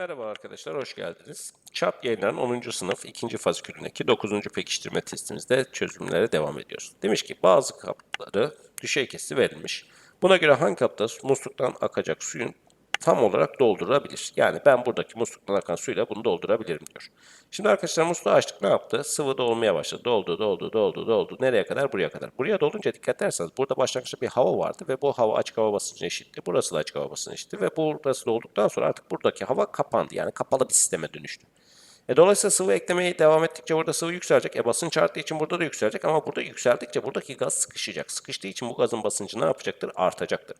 Merhaba arkadaşlar, hoş geldiniz. ÇAP yayınlanan 10. sınıf 2. fasikülündeki 9. pekiştirme testimizde çözümlere devam ediyoruz. Demiş ki bazı kapları düşey kesiti verilmiş. Buna göre hangi kapta musluktan akacak suyun tam olarak doldurabilir? Yani ben buradaki musluktan akan suyla bunu doldurabilirim diyor. Şimdi arkadaşlar musluğu açtık ne yaptı? Sıvı dolmaya başladı. Doldu, doldu, doldu, doldu. Nereye kadar? Buraya kadar. Buraya dolunca dikkat ederseniz burada başlangıçta bir hava vardı ve bu hava açık hava basıncına eşitti. Burası da açık hava basıncına eşitti ve burası dolduktan sonra artık buradaki hava kapandı. Yani kapalı bir sisteme dönüştü. E dolayısıyla sıvı eklemeye devam ettikçe burada sıvı yükselecek. E basınç arttığı için burada da yükselecek ama burada yükseldikçe buradaki gaz sıkışacak. Sıkıştığı için bu gazın basıncı ne yapacaktır? Artacaktır.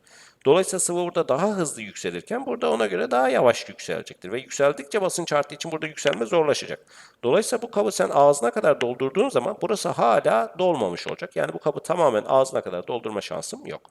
Dolayısıyla sıvı burada daha hızlı yükselirken burada ona göre daha yavaş yükselecektir. Ve yükseldikçe basınç arttığı için burada yükselme zorlaşacak. Dolayısıyla bu kabı sen ağzına kadar doldurduğun zaman burası hala dolmamış olacak. Yani bu kabı tamamen ağzına kadar doldurma şansım yok.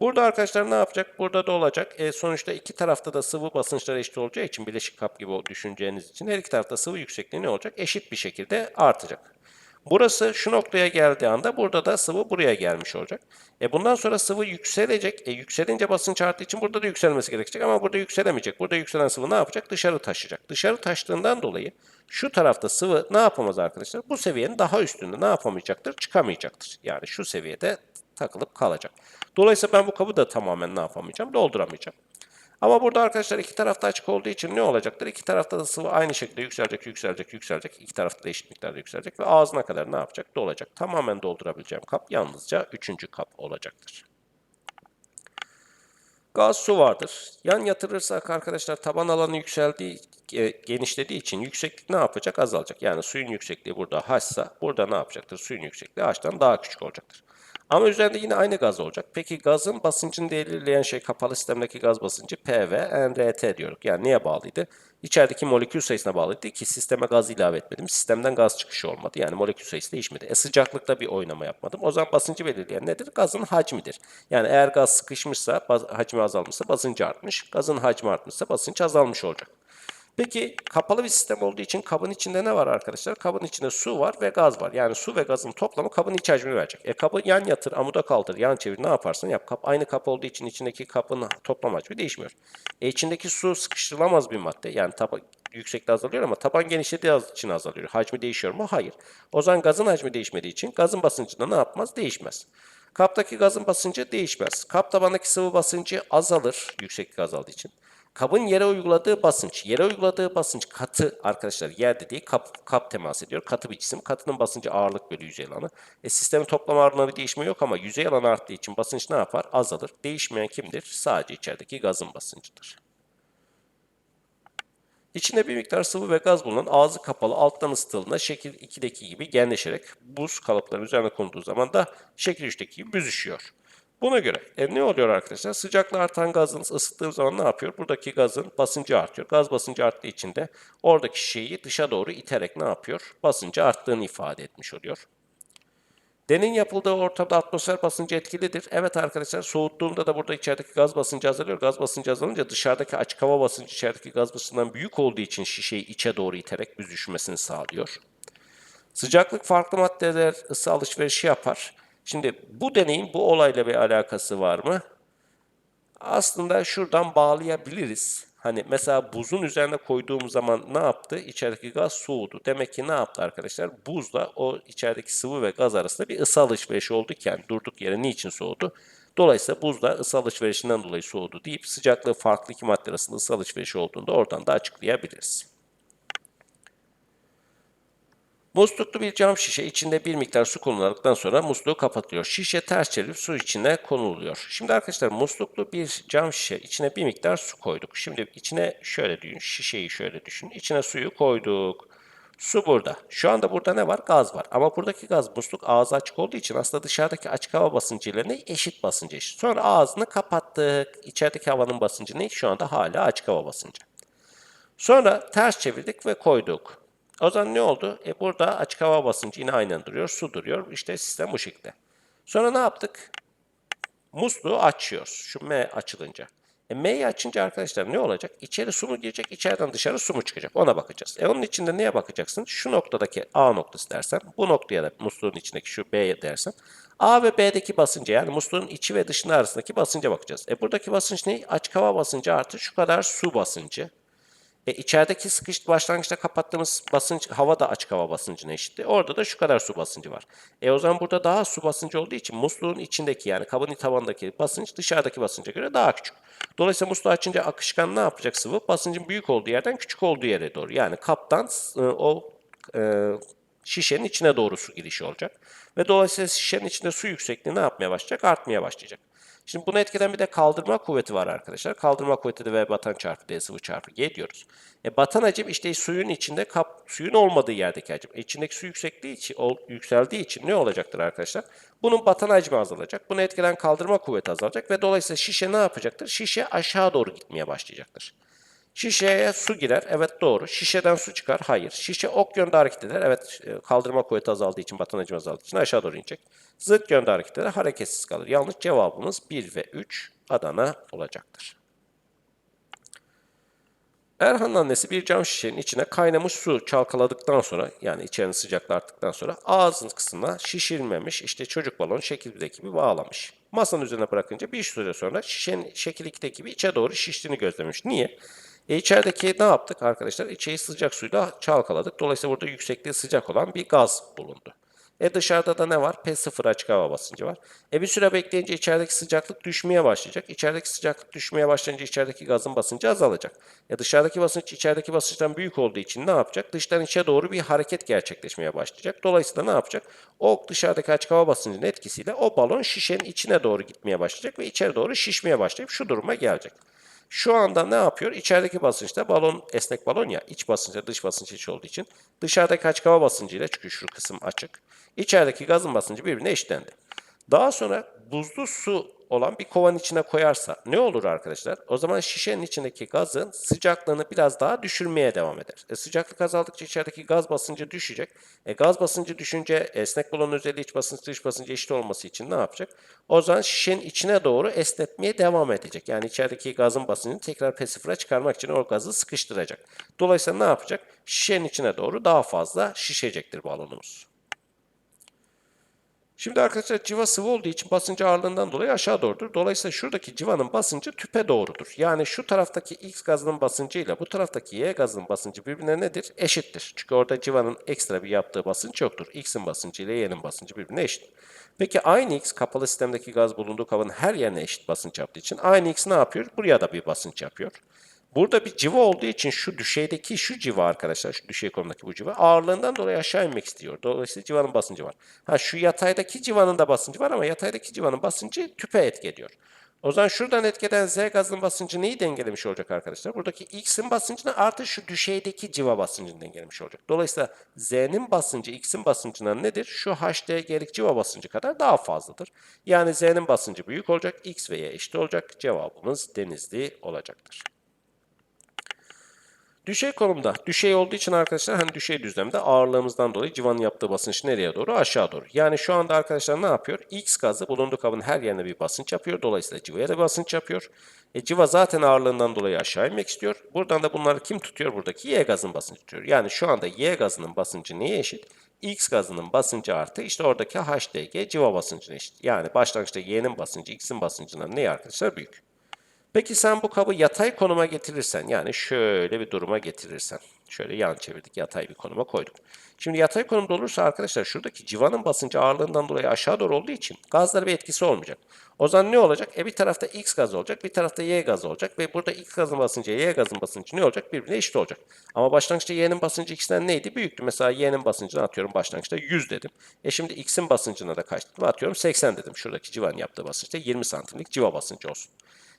Burada arkadaşlar ne yapacak? Burada da olacak. E, sonuçta iki tarafta da sıvı basınçları eşit olacağı için bileşik kap gibi düşüneceğiniz için her iki tarafta sıvı yüksekliği ne olacak? Eşit bir şekilde artacak. Burası şu noktaya geldiği anda burada da sıvı buraya gelmiş olacak. E bundan sonra sıvı yükselecek. E yükselince basınç arttığı için burada da yükselmesi gerekecek ama burada yükselemeyecek. Burada yükselen sıvı ne yapacak? Dışarı taşıyacak. Dışarı taştığından dolayı şu tarafta sıvı ne yapamaz arkadaşlar? Bu seviyenin daha üstünde ne yapamayacaktır? Çıkamayacaktır. Yani şu seviyede takılıp kalacak. Dolayısıyla ben bu kabı da tamamen ne yapamayacağım? Dolduramayacağım. Ama burada arkadaşlar iki tarafta açık olduğu için ne olacaktır? İki tarafta da sıvı aynı şekilde yükselecek, yükselecek, yükselecek. İki tarafta da eşit miktarda yükselecek ve ağzına kadar ne yapacak? Dolacak. Tamamen doldurabileceğim kap yalnızca üçüncü kap olacaktır. Gaz su vardır. Yan yatırırsak arkadaşlar taban alanı yükseldiği, e, genişlediği için yükseklik ne yapacak? Azalacak. Yani suyun yüksekliği burada h'sa burada ne yapacaktır? Suyun yüksekliği h'tan daha küçük olacaktır. Ama üzerinde yine aynı gaz olacak. Peki gazın basıncını belirleyen şey kapalı sistemdeki gaz basıncı P ve NRT diyoruz. Yani niye bağlıydı? İçerideki molekül sayısına bağlıydı ki sisteme gaz ilave etmedim. Sistemden gaz çıkışı olmadı. Yani molekül sayısı değişmedi. E sıcaklıkta bir oynama yapmadım. O zaman basıncı belirleyen nedir? Gazın hacmidir. Yani eğer gaz sıkışmışsa, hacmi azalmışsa basıncı artmış. Gazın hacmi artmışsa basınç azalmış olacak. Peki kapalı bir sistem olduğu için kabın içinde ne var arkadaşlar? Kabın içinde su var ve gaz var. Yani su ve gazın toplamı kabın iç hacmini verecek. E kabı yan yatır, amuda kaldır, yan çevir ne yaparsan yap. Kap aynı kap olduğu için içindeki kapın toplam hacmi değişmiyor. E içindeki su sıkıştırılamaz bir madde. Yani taban yüksekliği azalıyor ama taban genişlediği için azalıyor. Hacmi değişiyor mu? Hayır. O zaman gazın hacmi değişmediği için gazın basıncı da ne yapmaz? Değişmez. Kaptaki gazın basıncı değişmez. Kap tabandaki sıvı basıncı azalır yükseklik azaldığı için. Kabın yere uyguladığı basınç, yere uyguladığı basınç katı arkadaşlar yer dediği kap, kap temas ediyor. Katı bir cisim. Katının basıncı ağırlık bölü yüzey alanı. E, sistemin toplam ağırlığına bir değişme yok ama yüzey alanı arttığı için basınç ne yapar? Azalır. Değişmeyen kimdir? Sadece içerideki gazın basıncıdır. İçinde bir miktar sıvı ve gaz bulunan ağzı kapalı alttan ısıtıldığında şekil 2'deki gibi genleşerek buz kalıpların üzerine konulduğu zaman da şekil 3'teki gibi büzüşüyor. Buna göre e, ne oluyor arkadaşlar? Sıcaklığı artan gazın ısıttığı zaman ne yapıyor? Buradaki gazın basıncı artıyor. Gaz basıncı arttığı için de oradaki şeyi dışa doğru iterek ne yapıyor? Basıncı arttığını ifade etmiş oluyor. Deneyin yapıldığı ortamda atmosfer basıncı etkilidir. Evet arkadaşlar soğuttuğumda da burada içerideki gaz basıncı azalıyor. Gaz basıncı azalınca dışarıdaki açık hava basıncı içerideki gaz basıncından büyük olduğu için şişeyi içe doğru iterek büzüşmesini sağlıyor. Sıcaklık farklı maddeler ısı alışverişi yapar. Şimdi bu deneyin bu olayla bir alakası var mı? Aslında şuradan bağlayabiliriz. Hani mesela buzun üzerine koyduğum zaman ne yaptı? İçerideki gaz soğudu. Demek ki ne yaptı arkadaşlar? Buzla o içerideki sıvı ve gaz arasında bir ısı alışverişi oldu ki yani durduk yere niçin soğudu? Dolayısıyla buzda ısı alışverişinden dolayı soğudu deyip sıcaklığı farklı iki madde arasında ısı alışverişi olduğunda oradan da açıklayabiliriz. Musluklu bir cam şişe içinde bir miktar su konularaktan sonra musluğu kapatılıyor. Şişe ters çevirip su içine konuluyor. Şimdi arkadaşlar musluklu bir cam şişe içine bir miktar su koyduk. Şimdi içine şöyle düşün, şişeyi şöyle düşün. İçine suyu koyduk. Su burada. Şu anda burada ne var? Gaz var. Ama buradaki gaz musluk ağzı açık olduğu için aslında dışarıdaki açık hava basıncı ile ne? Eşit basıncı eşit. Sonra ağzını kapattık. İçerideki havanın basıncı ne? Şu anda hala açık hava basıncı. Sonra ters çevirdik ve koyduk. O zaman ne oldu? E burada açık hava basıncı yine aynen duruyor. Su duruyor. İşte sistem bu şekilde. Sonra ne yaptık? Musluğu açıyoruz. Şu M açılınca. E M'yi açınca arkadaşlar ne olacak? İçeri su mu girecek, içeriden dışarı su mu çıkacak? Ona bakacağız. E onun içinde neye bakacaksın? Şu noktadaki A noktası dersen, bu noktaya da musluğun içindeki şu B dersen, A ve B'deki basınca yani musluğun içi ve dışına arasındaki basınca bakacağız. E buradaki basınç ne? Açık hava basıncı artı şu kadar su basıncı. E, içerideki sıkış başlangıçta kapattığımız basınç hava da açık hava basıncına eşitti. Orada da şu kadar su basıncı var. E o zaman burada daha su basıncı olduğu için musluğun içindeki yani kabın tabanındaki basınç dışarıdaki basınca göre daha küçük. Dolayısıyla musluğu açınca akışkan ne yapacak sıvı? Basıncın büyük olduğu yerden küçük olduğu yere doğru. Yani kaptan e, o e, şişenin içine doğru su girişi olacak. Ve dolayısıyla şişenin içinde su yüksekliği ne yapmaya başlayacak? Artmaya başlayacak. Şimdi bunu etkeden bir de kaldırma kuvveti var arkadaşlar. Kaldırma kuvveti de V batan çarpı D sıvı çarpı G diyoruz. E, batan hacim işte suyun içinde kap, suyun olmadığı yerdeki hacim. E, içindeki su yüksekliği için, ol, yükseldiği için ne olacaktır arkadaşlar? Bunun batan hacmi azalacak. Bunu etkeden kaldırma kuvveti azalacak ve dolayısıyla şişe ne yapacaktır? Şişe aşağı doğru gitmeye başlayacaktır. Şişeye su girer. Evet doğru. Şişeden su çıkar. Hayır. Şişe ok yönde hareket eder. Evet e, kaldırma kuvveti azaldığı için, batan hacmi azaldığı için aşağı doğru inecek. Zıt yönde hareket eder. Hareketsiz kalır. Yanlış cevabımız 1 ve 3 Adana olacaktır. Erhan'ın annesi bir cam şişenin içine kaynamış su çalkaladıktan sonra yani içerinin sıcaklığı arttıktan sonra ağzın kısmına şişirilmemiş işte çocuk balon şekil 1'deki gibi bağlamış. Masanın üzerine bırakınca bir süre sonra şişenin şekil 2'deki gibi içe doğru şiştiğini gözlemiş. Niye? E içerideki ne yaptık arkadaşlar? İçeyi sıcak suyla çalkaladık. Dolayısıyla burada yüksekliği sıcak olan bir gaz bulundu. E dışarıda da ne var? P0 açık hava basıncı var. E bir süre bekleyince içerideki sıcaklık düşmeye başlayacak. İçerideki sıcaklık düşmeye başlayınca içerideki gazın basıncı azalacak. E dışarıdaki basınç içerideki basınçtan büyük olduğu için ne yapacak? Dıştan içe doğru bir hareket gerçekleşmeye başlayacak. Dolayısıyla ne yapacak? O dışarıdaki açık hava basıncının etkisiyle o balon şişenin içine doğru gitmeye başlayacak ve içeri doğru şişmeye başlayıp şu duruma gelecek. Şu anda ne yapıyor? İçerideki basınçta balon esnek balon ya iç basınçta dış basınç iç olduğu için dışarıdaki açık hava basıncıyla çünkü şu kısım açık. İçerideki gazın basıncı birbirine eşitlendi. Daha sonra buzlu su olan bir kovanın içine koyarsa ne olur arkadaşlar? O zaman şişenin içindeki gazın sıcaklığını biraz daha düşürmeye devam eder. E, sıcaklık azaldıkça içerideki gaz basıncı düşecek. E, gaz basıncı düşünce esnek balonun özelliği iç basınç dış basıncı eşit olması için ne yapacak? O zaman şişenin içine doğru esnetmeye devam edecek. Yani içerideki gazın basıncını tekrar P0'a çıkarmak için o gazı sıkıştıracak. Dolayısıyla ne yapacak? Şişenin içine doğru daha fazla şişecektir balonumuz. Şimdi arkadaşlar civa sıvı olduğu için basıncı ağırlığından dolayı aşağı doğrudur. Dolayısıyla şuradaki civanın basıncı tüpe doğrudur. Yani şu taraftaki X gazının basıncı ile bu taraftaki Y gazının basıncı birbirine nedir? Eşittir. Çünkü orada civanın ekstra bir yaptığı basınç yoktur. X'in basıncı ile Y'nin basıncı birbirine eşit. Peki aynı X kapalı sistemdeki gaz bulunduğu kabın her yerine eşit basınç yaptığı için aynı X ne yapıyor? Buraya da bir basınç yapıyor. Burada bir civa olduğu için şu düşeydeki şu civa arkadaşlar, şu düşey konumdaki bu civa ağırlığından dolayı aşağı inmek istiyor. Dolayısıyla civanın basıncı var. Ha şu yataydaki civanın da basıncı var ama yataydaki civanın basıncı tüpe etki ediyor. O zaman şuradan etkeden Z gazının basıncı neyi dengelemiş olacak arkadaşlar? Buradaki X'in basıncını artı şu düşeydeki civa basıncını dengelemiş olacak. Dolayısıyla Z'nin basıncı X'in basıncından nedir? Şu HDG'lik civa basıncı kadar daha fazladır. Yani Z'nin basıncı büyük olacak, X ve Y eşit olacak. Cevabımız denizli olacaktır. Düşey konumda. Düşey olduğu için arkadaşlar hani düşey düzlemde ağırlığımızdan dolayı civanın yaptığı basınç nereye doğru? Aşağı doğru. Yani şu anda arkadaşlar ne yapıyor? X gazı bulunduğu kabın her yerine bir basınç yapıyor. Dolayısıyla civaya da basınç yapıyor. E, civa zaten ağırlığından dolayı aşağı inmek istiyor. Buradan da bunları kim tutuyor? Buradaki Y gazın basıncı tutuyor. Yani şu anda Y gazının basıncı neye eşit? X gazının basıncı artı işte oradaki HDG civa basıncına eşit. Yani başlangıçta Y'nin basıncı X'in basıncından neye arkadaşlar? Büyük. Peki sen bu kabı yatay konuma getirirsen yani şöyle bir duruma getirirsen şöyle yan çevirdik yatay bir konuma koyduk. Şimdi yatay konumda olursa arkadaşlar şuradaki civanın basıncı ağırlığından dolayı aşağı doğru olduğu için gazlara bir etkisi olmayacak. O zaman ne olacak? E bir tarafta X gazı olacak, bir tarafta Y gazı olacak ve burada X gazın basıncı, Y gazın basıncı ne olacak? Birbirine eşit olacak. Ama başlangıçta Y'nin basıncı X'ten neydi? Büyüktü. Mesela Y'nin basıncını atıyorum başlangıçta 100 dedim. E şimdi X'in basıncına da kaç dedim? Atıyorum 80 dedim. Şuradaki civanın yaptığı basınçta 20 santimlik civa basıncı olsun.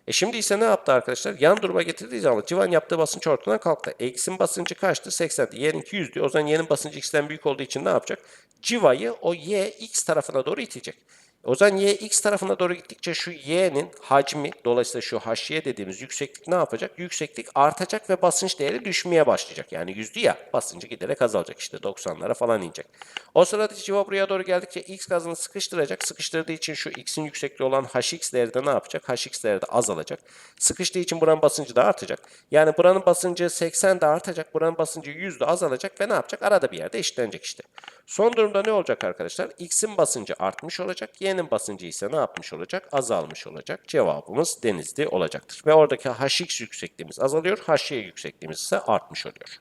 E şimdi ise ne yaptı arkadaşlar? Yan duruma getirdiği zaman civan yaptığı basınç ortadan kalktı. E X'in basıncı kaçtı? 80. Y'ninki 100 diyor. O zaman Y'nin basıncı X'ten büyük olduğu için ne yapacak? Civayı o Y X tarafına doğru itecek. O zaman y x tarafına doğru gittikçe şu y'nin hacmi dolayısıyla şu hy dediğimiz yükseklik ne yapacak? Yükseklik artacak ve basınç değeri düşmeye başlayacak. Yani yüzdü ya basıncı giderek azalacak işte 90'lara falan inecek. O sırada civa buraya doğru geldikçe x gazını sıkıştıracak. Sıkıştırdığı için şu x'in yüksekliği olan hx değeri de ne yapacak? hx değeri de azalacak. Sıkıştığı için buranın basıncı da artacak. Yani buranın basıncı 80 de artacak. Buranın basıncı 100 de azalacak ve ne yapacak? Arada bir yerde eşitlenecek işte. Son durumda ne olacak arkadaşlar? X'in basıncı artmış olacak. Y Y'nin basıncı ise ne yapmış olacak? Azalmış olacak. Cevabımız denizli olacaktır. Ve oradaki HX yüksekliğimiz azalıyor. HY yüksekliğimiz ise artmış oluyor.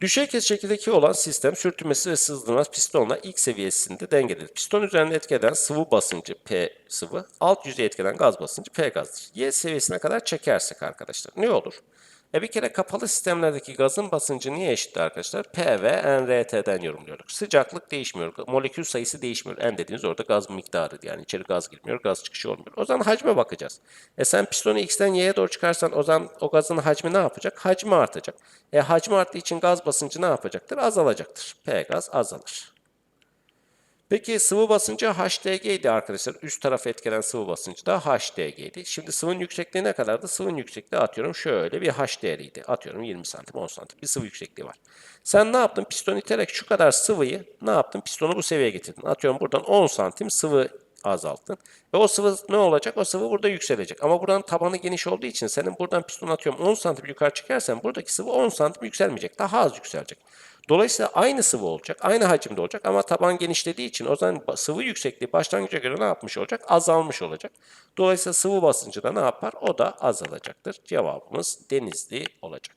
Düşey kes şekildeki olan sistem sürtünmesi ve sızdırmaz pistonla ilk seviyesinde dengededir. Piston üzerinde etki eden sıvı basıncı P sıvı, alt yüzeye etki eden gaz basıncı P gazdır. Y seviyesine kadar çekersek arkadaşlar ne olur? E bir kere kapalı sistemlerdeki gazın basıncı niye eşittir arkadaşlar? P ve nRT'den yorumluyorduk. Sıcaklık değişmiyor, molekül sayısı değişmiyor. N dediğiniz orada gaz miktarı yani içeri gaz girmiyor, gaz çıkışı olmuyor. O zaman hacme bakacağız. E sen pistonu X'ten Y'ye doğru çıkarsan o zaman o gazın hacmi ne yapacak? Hacmi artacak. E hacmi arttığı için gaz basıncı ne yapacaktır? Azalacaktır. P gaz azalır. Peki sıvı basıncı HDG idi arkadaşlar. Üst tarafı etkilenen sıvı basıncı da HDG idi. Şimdi sıvının yüksekliği ne kadardı? Sıvının yüksekliği atıyorum şöyle bir H değeriydi. Atıyorum 20 santim 10 santim bir sıvı yüksekliği var. Sen ne yaptın? Piston iterek şu kadar sıvıyı ne yaptın? Pistonu bu seviyeye getirdin. Atıyorum buradan 10 santim sıvı azalttın. Ve o sıvı ne olacak? O sıvı burada yükselecek. Ama buranın tabanı geniş olduğu için senin buradan piston atıyorum 10 santim yukarı çıkarsan buradaki sıvı 10 santim yükselmeyecek. Daha az yükselecek. Dolayısıyla aynı sıvı olacak, aynı hacimde olacak ama taban genişlediği için o zaman sıvı yüksekliği başlangıca göre ne yapmış olacak? Azalmış olacak. Dolayısıyla sıvı basıncı da ne yapar? O da azalacaktır. Cevabımız denizli olacak.